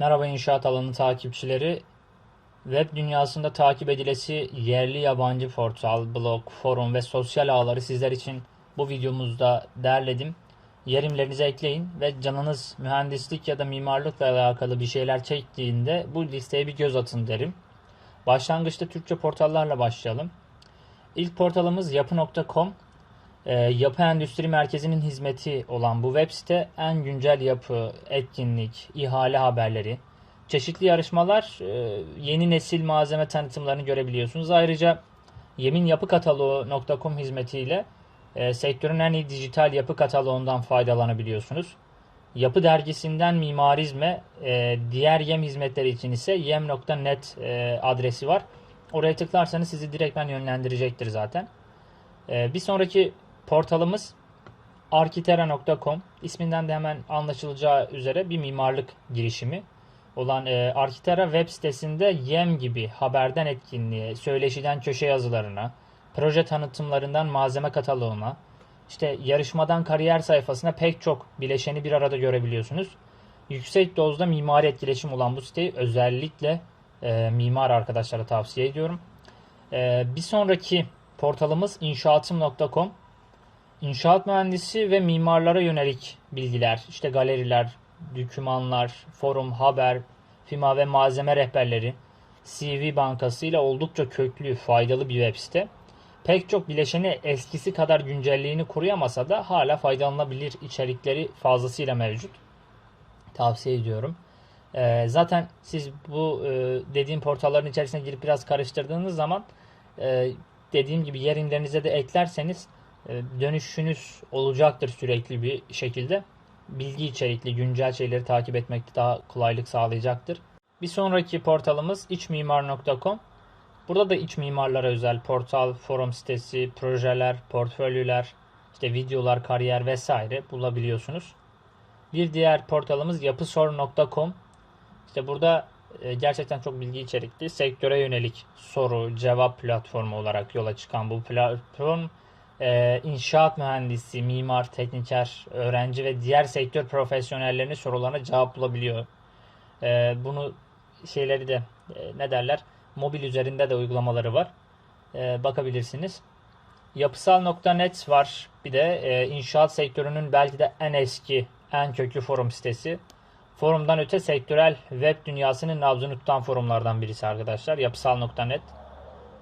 Merhaba inşaat alanı takipçileri. Web dünyasında takip edilesi yerli yabancı portal, blog, forum ve sosyal ağları sizler için bu videomuzda derledim. Yerimlerinize ekleyin ve canınız mühendislik ya da mimarlıkla alakalı bir şeyler çektiğinde bu listeye bir göz atın derim. Başlangıçta Türkçe portallarla başlayalım. İlk portalımız yapı.com. Ee, yapı Endüstri Merkezi'nin hizmeti olan bu web site en güncel yapı, etkinlik, ihale haberleri, çeşitli yarışmalar, e, yeni nesil malzeme tanıtımlarını görebiliyorsunuz. Ayrıca Yemin Yapı Kataloğu.com hizmetiyle e, sektörün en iyi dijital yapı kataloğundan faydalanabiliyorsunuz. Yapı dergisinden mimarizme, e, diğer yem hizmetleri için ise yem.net adresi var. Oraya tıklarsanız sizi direktmen yönlendirecektir zaten. Bir sonraki portalımız arkitera.com. İsminden de hemen anlaşılacağı üzere bir mimarlık girişimi olan e, Arkitera web sitesinde yem gibi haberden etkinliğe, söyleşiden köşe yazılarına, proje tanıtımlarından malzeme kataloğuna, işte yarışmadan kariyer sayfasına pek çok bileşeni bir arada görebiliyorsunuz. Yüksek dozda mimari etkileşim olan bu siteyi özellikle e, mimar arkadaşlara tavsiye ediyorum. E, bir sonraki portalımız inşaatım.com. İnşaat mühendisi ve mimarlara yönelik bilgiler, işte galeriler, dokümanlar, forum, haber, firma ve malzeme rehberleri, CV bankası ile oldukça köklü, faydalı bir web site. Pek çok bileşeni eskisi kadar güncelliğini koruyamasa da hala faydalanabilir içerikleri fazlasıyla mevcut. Tavsiye ediyorum. Ee, zaten siz bu e, dediğim portalların içerisine girip biraz karıştırdığınız zaman e, dediğim gibi yerinlerinize de eklerseniz dönüşünüz olacaktır sürekli bir şekilde. Bilgi içerikli, güncel şeyleri takip etmekte daha kolaylık sağlayacaktır. Bir sonraki portalımız içmimar.com. Burada da iç mimarlara özel portal, forum sitesi, projeler, portföyler, işte videolar, kariyer vesaire bulabiliyorsunuz. Bir diğer portalımız yapısor.com. İşte burada e, gerçekten çok bilgi içerikli, sektöre yönelik soru, cevap platformu olarak yola çıkan bu platform e, inşaat mühendisi, mimar, tekniker, öğrenci ve diğer sektör profesyonellerinin sorularına cevap bulabiliyor. E, bunu şeyleri de e, ne derler? Mobil üzerinde de uygulamaları var. E, bakabilirsiniz. Yapısal.net var. Bir de e, inşaat sektörünün belki de en eski, en köklü forum sitesi. Forumdan öte sektörel web dünyasının nabzını tutan forumlardan birisi arkadaşlar. Yapısal.net.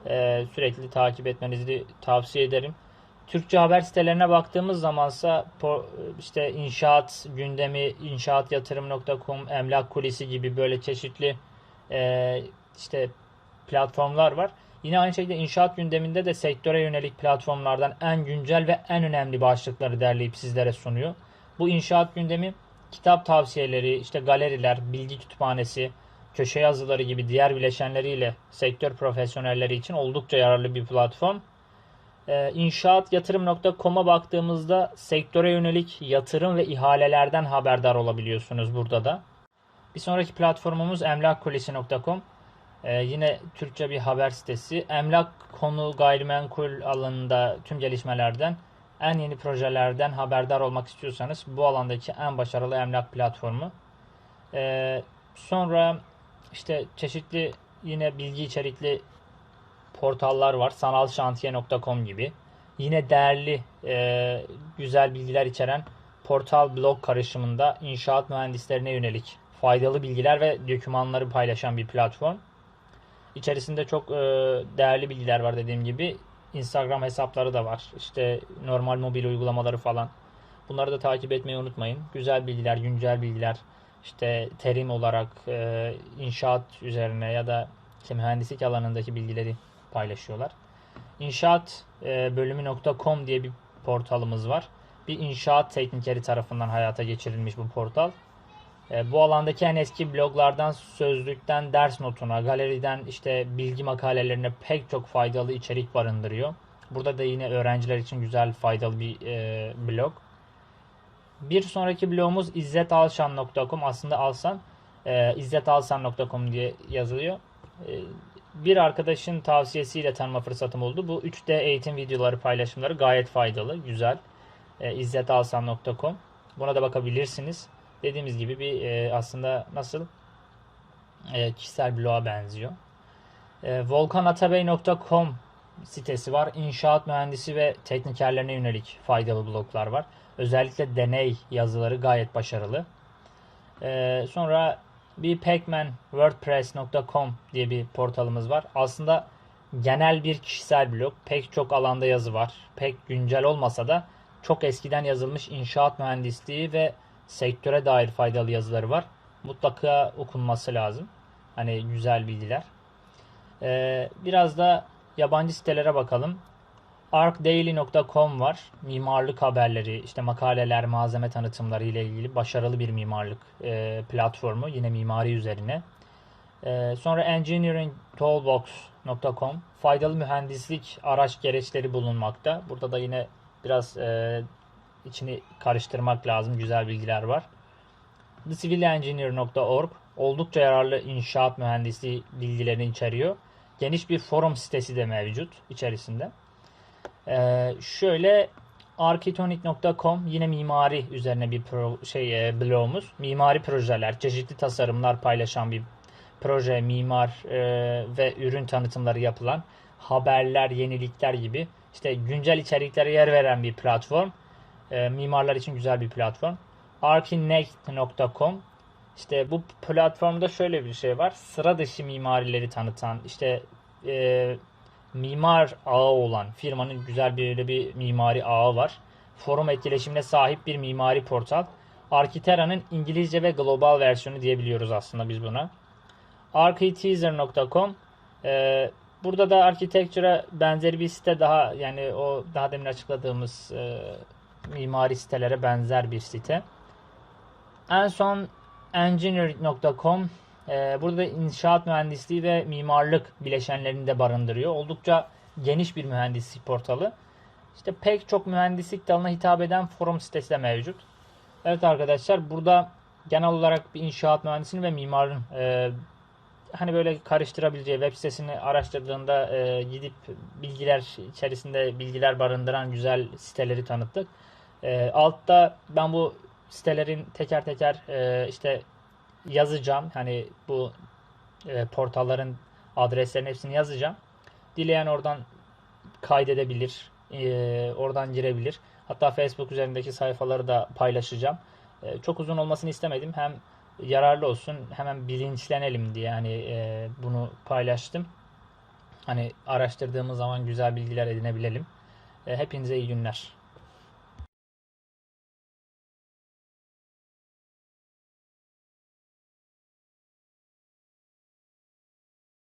E, sürekli takip etmenizi tavsiye ederim. Türkçe haber sitelerine baktığımız zamansa işte inşaat gündemi, inşaatyatırım.com, emlak kulisi gibi böyle çeşitli e, işte platformlar var. Yine aynı şekilde inşaat gündeminde de sektöre yönelik platformlardan en güncel ve en önemli başlıkları derleyip sizlere sunuyor. Bu inşaat gündemi kitap tavsiyeleri, işte galeriler, bilgi kütüphanesi, köşe yazıları gibi diğer bileşenleriyle sektör profesyonelleri için oldukça yararlı bir platform. Ee, İnşaatyatırım.com'a baktığımızda sektöre yönelik yatırım ve ihalelerden haberdar olabiliyorsunuz burada da. Bir sonraki platformumuz emlakkulisi.com. Ee, yine Türkçe bir haber sitesi. Emlak konu gayrimenkul alanında tüm gelişmelerden, en yeni projelerden haberdar olmak istiyorsanız bu alandaki en başarılı emlak platformu. Ee, sonra işte çeşitli yine bilgi içerikli portallar var. Sanalşantiye.com gibi. Yine değerli, e, güzel bilgiler içeren portal blog karışımında inşaat mühendislerine yönelik faydalı bilgiler ve dokümanları paylaşan bir platform. İçerisinde çok e, değerli bilgiler var dediğim gibi. Instagram hesapları da var. İşte normal mobil uygulamaları falan. Bunları da takip etmeyi unutmayın. Güzel bilgiler, güncel bilgiler, işte terim olarak e, inşaat üzerine ya da mühendislik alanındaki bilgileri paylaşıyorlar. İnşaat e, bölümü.com diye bir portalımız var. Bir inşaat teknikeri tarafından hayata geçirilmiş bu portal. E, bu alandaki en eski bloglardan sözlükten ders notuna, galeriden işte bilgi makalelerine pek çok faydalı içerik barındırıyor. Burada da yine öğrenciler için güzel faydalı bir e, blog. Bir sonraki blogumuz izzetalşan.com aslında alsan e, izzetalsan.com diye yazılıyor. Bir arkadaşın tavsiyesiyle tanıma fırsatım oldu. Bu 3D eğitim videoları paylaşımları gayet faydalı, güzel. E, izzetalsan.com Buna da bakabilirsiniz. Dediğimiz gibi bir e, aslında nasıl e, kişisel bloğa benziyor. E, volkanatabey.com sitesi var. İnşaat mühendisi ve teknikerlerine yönelik faydalı bloglar var. Özellikle deney yazıları gayet başarılı. E, sonra bir Pacman WordPress.com diye bir portalımız var. Aslında genel bir kişisel blog. Pek çok alanda yazı var. Pek güncel olmasa da çok eskiden yazılmış inşaat mühendisliği ve sektöre dair faydalı yazıları var. Mutlaka okunması lazım. Hani güzel bilgiler. Ee, biraz da yabancı sitelere bakalım. arcdaily.com var. Mimarlık haberleri, işte makaleler, malzeme tanıtımları ile ilgili başarılı bir mimarlık e, platformu. Yine mimari üzerine. E, sonra engineeringtoolbox.com faydalı mühendislik araç gereçleri bulunmakta. Burada da yine biraz e, içini karıştırmak lazım. Güzel bilgiler var. thecivilengineer.org oldukça yararlı inşaat mühendisliği bilgilerini içeriyor. Geniş bir forum sitesi de mevcut içerisinde. Ee, şöyle arkitonic.com yine mimari üzerine bir pro, şey e, blogumuz. Mimari projeler, çeşitli tasarımlar paylaşan bir proje, mimar e, ve ürün tanıtımları yapılan haberler, yenilikler gibi işte güncel içeriklere yer veren bir platform. E, mimarlar için güzel bir platform. archinect.com işte bu platformda şöyle bir şey var. Sıra dışı mimarileri tanıtan, işte e, mimar ağı olan firmanın güzel bir bir mimari ağı var. Forum etkileşimine sahip bir mimari portal. Arkitera'nın İngilizce ve global versiyonu diyebiliyoruz aslında biz buna. architeaser.com e, Burada da Architecture'a benzeri bir site daha yani o daha demin açıkladığımız e, mimari sitelere benzer bir site. En son engineering.com e, burada inşaat mühendisliği ve mimarlık bileşenlerini de barındırıyor. Oldukça geniş bir mühendislik portalı. İşte pek çok mühendislik dalına hitap eden forum sitesi de mevcut. Evet arkadaşlar burada genel olarak bir inşaat mühendisinin ve mimarın e, hani böyle karıştırabileceği web sitesini araştırdığında e, gidip bilgiler içerisinde bilgiler barındıran güzel siteleri tanıttık. E, altta ben bu sitelerin teker teker e, işte yazacağım. Hani bu e, portalların adreslerini hepsini yazacağım. Dileyen oradan kaydedebilir. E, oradan girebilir. Hatta Facebook üzerindeki sayfaları da paylaşacağım. E, çok uzun olmasını istemedim. Hem yararlı olsun hemen bilinçlenelim diye hani e, bunu paylaştım. Hani araştırdığımız zaman güzel bilgiler edinebilelim. E, hepinize iyi günler.